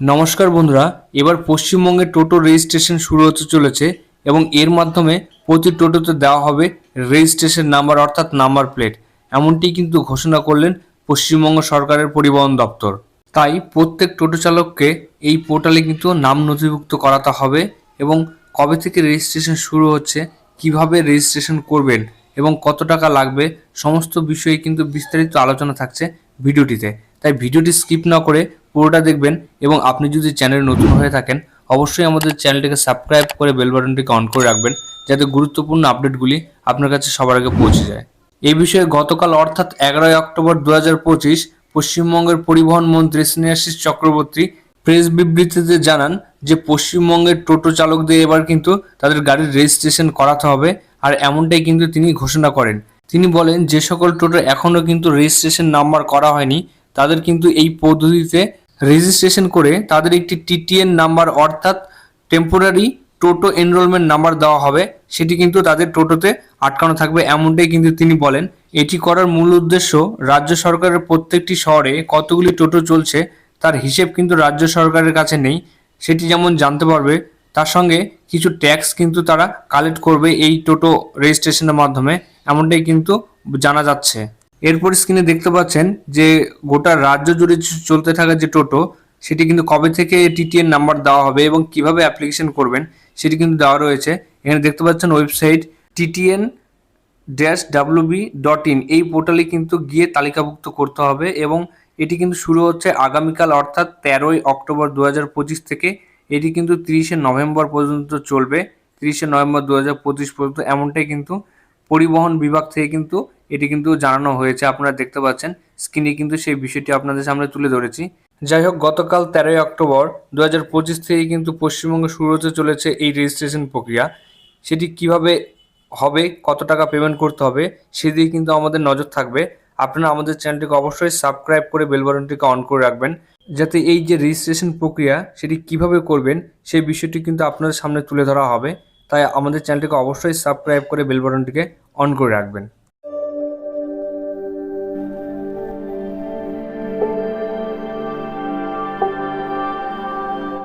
নমস্কার বন্ধুরা, এবার পশ্চিমবঙ্গে টোটো রেজিস্ট্রেশন শুরু হতে চলেছে এবং এর মাধ্যমে প্রতি টোটোতে দেওয়া হবে রেজিস্ট্রেশন নাম্বার অর্থাৎ নাম্বার প্লেট। এমনটি কিন্তু ঘোষণা করলেন পশ্চিমবঙ্গ সরকারের পরিবহন দপ্তর। তাই প্রত্যেক টোটো চালককে এই পোর্টালে কিন্তু নাম নথিভুক্ত করাতে হবে এবং কবে থেকে রেজিস্ট্রেশন শুরু হচ্ছে, কীভাবে রেজিস্ট্রেশন করবেন এবং কত টাকা লাগবে, সমস্ত বিষয়ে কিন্তু বিস্তারিত আলোচনা থাকছে ভিডিওটিতে। তাই ভিডিওটি স্কিপ না করে পুরোটা দেখবেন এবং আপনি যদি চ্যানেলে নতুন হয়ে থাকেন, অবশ্যই আমাদের চ্যানেলটিকে সাবস্ক্রাইব করে বেল বাটনটিকে অন করে রাখবেন, যাতে গুরুত্বপূর্ণ আপডেটগুলি আপনার কাছে সবার আগে পৌঁছে যায়। এই বিষয়ে গতকাল, অর্থাৎ এগারোই অক্টোবর দু হাজার পঁচিশ, পশ্চিমবঙ্গের পরিবহন মন্ত্রী স্নেহাশিস চক্রবর্তী প্রেস বিবৃতিতে জানান যে, পশ্চিমবঙ্গের টোটো চালকদের এবার কিন্তু তাদের গাড়ির রেজিস্ট্রেশন করাতে হবে আর এমনটাই কিন্তু তিনি ঘোষণা করেন। তিনি বলেন, যে সকল টোটো এখনও কিন্তু রেজিস্ট্রেশন নাম্বার করা হয়নি, তাদের কিন্তু এই পদ্ধতিতে রেজিস্ট্রেশন করে তাদের একটি টিটিএন নাম্বার অর্থাৎ টেম্পোরারি টোটো এনরোলমেন্ট নাম্বার দেওয়া হবে। সেটি কিন্তু তাদের টোটোতে আটকানো থাকবে এমনটাই কিন্তু তিনি বলেন। এটি করার মূল উদ্দেশ্য রাজ্য সরকারের প্রত্যেকটি শহরে কতগুলি টোটো চলছে তার হিসেব কিন্তু রাজ্য সরকারের কাছে নেই। সেটি যেমন জানতে পারবে, তার সঙ্গে কিছু ট্যাক্স কিন্তু তারা কালেক্ট করবে এই টোটো রেজিস্ট্রেশনের মাধ্যমে। এমনটাই কিন্তু জানা যাচ্ছে। এরপর স্ক্রিনে দেখতে পাচ্ছেন যে গোটা রাজ্য জুড়ে চলতে থাকা যে টোটো, সেটি কিন্তু কবে থেকে টিটিএন নাম্বার দেওয়া হবে এবং কীভাবে অ্যাপ্লিকেশন করবেন, সেটি কিন্তু দেওয়া রয়েছে। এখানে দেখতে পাচ্ছেন website TTN dash WB dot in এই পোর্টালে কিন্তু গিয়ে তালিকাভুক্ত করতে হবে এবং এটি কিন্তু শুরু হচ্ছে আগামীকাল অর্থাৎ তেরোই অক্টোবর দু হাজার পঁচিশ থেকে। এটি কিন্তু তিরিশে নভেম্বর পর্যন্ত চলবে, তিরিশে নভেম্বর দু হাজার পঁচিশ পর্যন্ত। এমনটাই কিন্তু পরিবহন বিভাগ থেকে কিন্তু এটি কিন্তু জানানো হয়েছে, আপনারা দেখতে পাচ্ছেন। স্ক্রিনে কিন্তু সেই বিষয়টি আপনাদের সামনে তুলে ধরেছি। যাই হোক, গতকাল তেরোই অক্টোবর দু হাজার পঁচিশ থেকে কিন্তু পশ্চিমবঙ্গে শুরু হতে চলেছে এই রেজিস্ট্রেশন প্রক্রিয়া। সেটি কীভাবে হবে, কত টাকা পেমেন্ট করতে হবে সেদিকে কিন্তু আমাদের নজর থাকবে। আপনারা আমাদের চ্যানেলটিকে অবশ্যই সাবস্ক্রাইব করে বেল বাটনটিকে অন করে রাখবেন, যাতে এই যে রেজিস্ট্রেশন প্রক্রিয়া, সেটি কীভাবে করবেন, সেই বিষয়টি কিন্তু আপনাদের সামনে তুলে ধরা হবে। তাই আমাদের চ্যানেলটিকে অবশ্যই সাবস্ক্রাইব করে বেল বাটনটিকে অন করে রাখবেন।